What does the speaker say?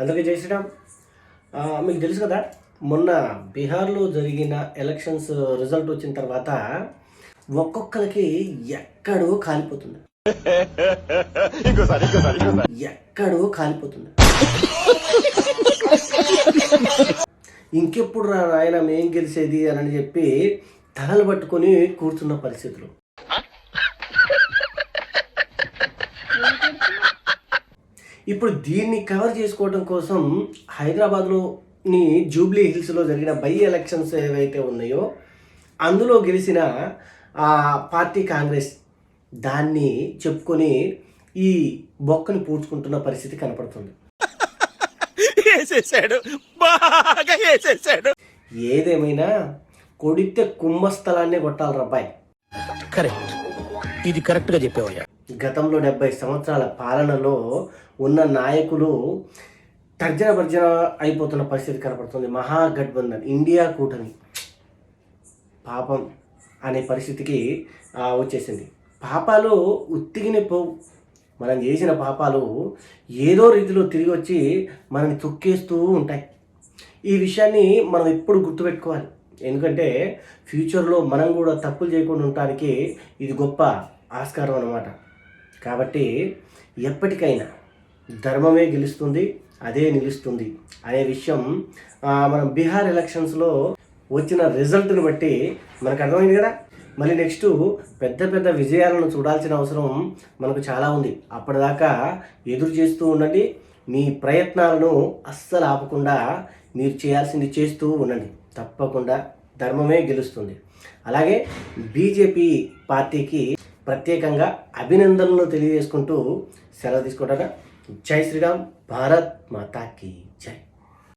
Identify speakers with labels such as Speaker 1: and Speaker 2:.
Speaker 1: అందుకే ఆ, మీకు తెలుసు కదా మొన్న బీహార్లో జరిగిన ఎలక్షన్స్ రిజల్ట్ వచ్చిన తర్వాత ఒక్కొక్కరికి ఎక్కడో కాలిపోతుంది. ఎక్కడో కాలిపోతుంది. ఇంకెప్పుడు రా నాయన మేం గెలిచేది అని చెప్పి తలలు పట్టుకొని కూర్చున్న పరిస్థితులు. ఇప్పుడు దీన్ని కవర్ చేసుకోవడం కోసం హైదరాబాద్లోని జూబ్లీ హిల్స్లో జరిగిన బై ఎలక్షన్స్ ఏవైతే ఉన్నాయో అందులో గెలిచిన ఆ పార్టీ కాంగ్రెస్ దాన్ని చెప్పుకొని ఈ బొక్కని పూడ్చుకుంటున్న పరిస్థితి కనపడుతుంది. ఏదేమైనా కొడితే కుంభస్థలాన్నే కొట్టాలి రబ్బాయి
Speaker 2: కరెక్ట్ ఇది కరెక్ట్గా చెప్పావయ్యా.
Speaker 1: గతంలో డెబ్బై సంవత్సరాల పాలనలో ఉన్న నాయకులు తర్జన భర్జన అయిపోతున్న పరిస్థితి కనపడుతుంది. మహాగఠబంధన్ ఇండియా కూటమి. పాపం అనే పరిస్థితికి వచ్చేసింది. పాపాలు ఉత్తిగిన పోవు మనం చేసిన పాపాలు ఏదో రీతిలో తిరిగి వచ్చి మనని తొక్కేస్తూ ఉంటాయి. ఈ విషయాన్ని మనం ఎప్పుడు గుర్తుపెట్టుకోవాలి. ఎందుకంటే ఫ్యూచర్లో మనం కూడా తప్పులు చేయకుండా ఉండటానికి ఇది గొప్ప ఆస్కారం అన్నమాట. కాబట్టి ఎప్పటికైనా ధర్మమే గెలుస్తుంది అదే నిలుస్తుంది అనే విషయం మనం బీహార్ ఎలక్షన్స్లో వచ్చిన రిజల్ట్ని బట్టి మనకు అర్థమైంది కదా? మళ్ళీ నెక్స్ట్ పెద్ద పెద్ద విజయాలను చూడాల్సిన అవసరం మనకు చాలా ఉంది. అప్పటిదాకా ఎదురు చేస్తూ ఉండండి మీ ప్రయత్నాలను అస్సలు ఆపకుండా మీరు చేయాల్సింది చేస్తూ ఉండండి. తప్పకుండా ధర్మమే గెలుస్తుంది. అలాగే బీజేపీ పార్టీకి ప్రత్యేకంగా అభినందనలు తెలియజేసుకుంటూ సెలవు తీసుకుంటారా జై శ్రీరామ్ భారత్ మాతాకి జై.